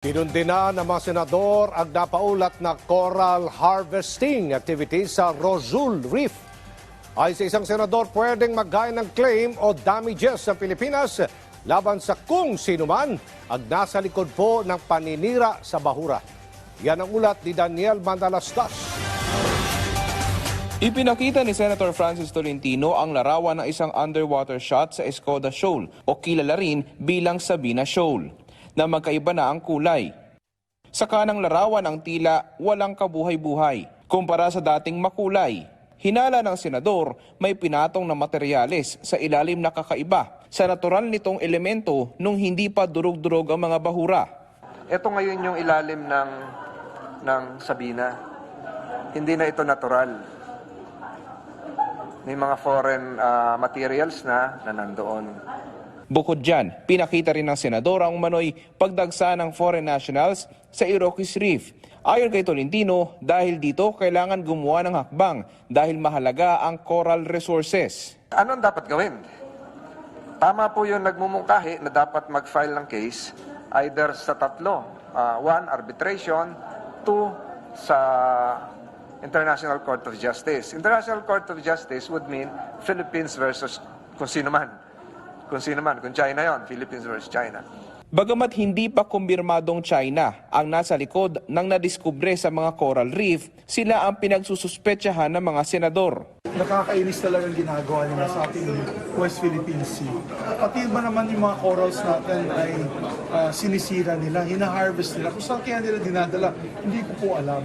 Kinundina ng mga senador ang napaulat na coral harvesting activities sa Rosul Reef. Ay sa isang senador, pwedeng maggaya ng claim o damages ng Pilipinas laban sa kung sino man ang nasa likod po ng paninira sa bahura. Yan ang ulat ni Daniel Mandalastas. Ipinakita ni Senator Francis Tolentino ang larawan ng isang underwater shot sa Escoda Shoal o kilala rin bilang Sabina Shoal na magkaiba na ang kulay. Sa kanang larawan ang tila walang kabuhay-buhay kumpara sa dating makulay. Hinala ng senador may pinatong na materyales sa ilalim na kakaiba sa natural nitong elemento nung hindi pa durog-durog ang mga bahura. Ito ngayon yung ilalim ng ng Sabina. Hindi na ito natural. May mga foreign ah, materials na na nandoon. Bukod dyan, pinakita rin ng senador ang umano'y pagdagsa ng foreign nationals sa Iroquois Reef. Ayon kay Tolentino, dahil dito kailangan gumawa ng hakbang dahil mahalaga ang coral resources. Ano ang dapat gawin? Tama po yung nagmumungkahi na dapat mag-file ng case either sa tatlo. Ah, one, arbitration. Two, sa International Court of Justice. International Court of Justice would mean Philippines versus kung sino man. Kung sino man. Kung China yon, Philippines versus China. Bagamat hindi pa kumbirmadong China ang nasa likod ng nadiskubre sa mga coral reef, sila ang pinagsususpetsahan ng mga senador. nakakainis talaga ang ginagawa nila sa ating West Philippine Sea. Pati ba naman yung mga corals natin ay ah, sinisira nila, hina-harvest nila. Kung saan kaya nila dinadala, hindi ko po alam.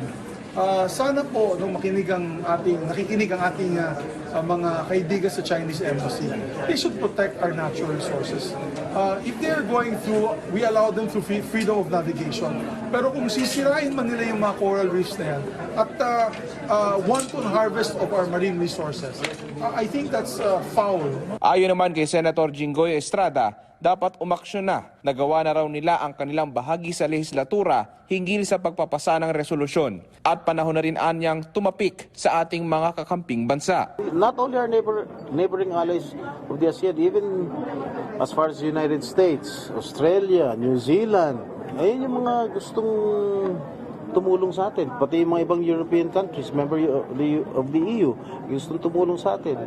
Ah, sana po nung makinig ang ating nakikinig ang ating ah, mga kaibigan sa Chinese embassy they should protect our natural resources. Ah, if they are going through we allow them through free- freedom of navigation. Pero kung sisirain man nila yung mga coral reefs na yan at ah, ah, wanton harvest of our marine resources ah, I think that's ah, foul. Ayon naman kay Senator Jinggoy Estrada, dapat umaksyon na. Nagawa na raw nila ang kanilang bahagi sa legislatura hinggil sa pagpapasa ng resolusyon. At panahon na rin anyang tumapik sa ating mga kakamping bansa. not only our neighbor, neighboring allies of the ASEAN, even as far as the United States, Australia, New Zealand, ayun yung mga gustong tumulong sa atin. Pati yung mga ibang European countries, member of the EU, gustong tumulong sa atin.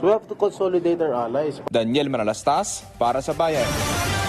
So we have to consolidate our allies. Daniel Manalastas para sa Bayan.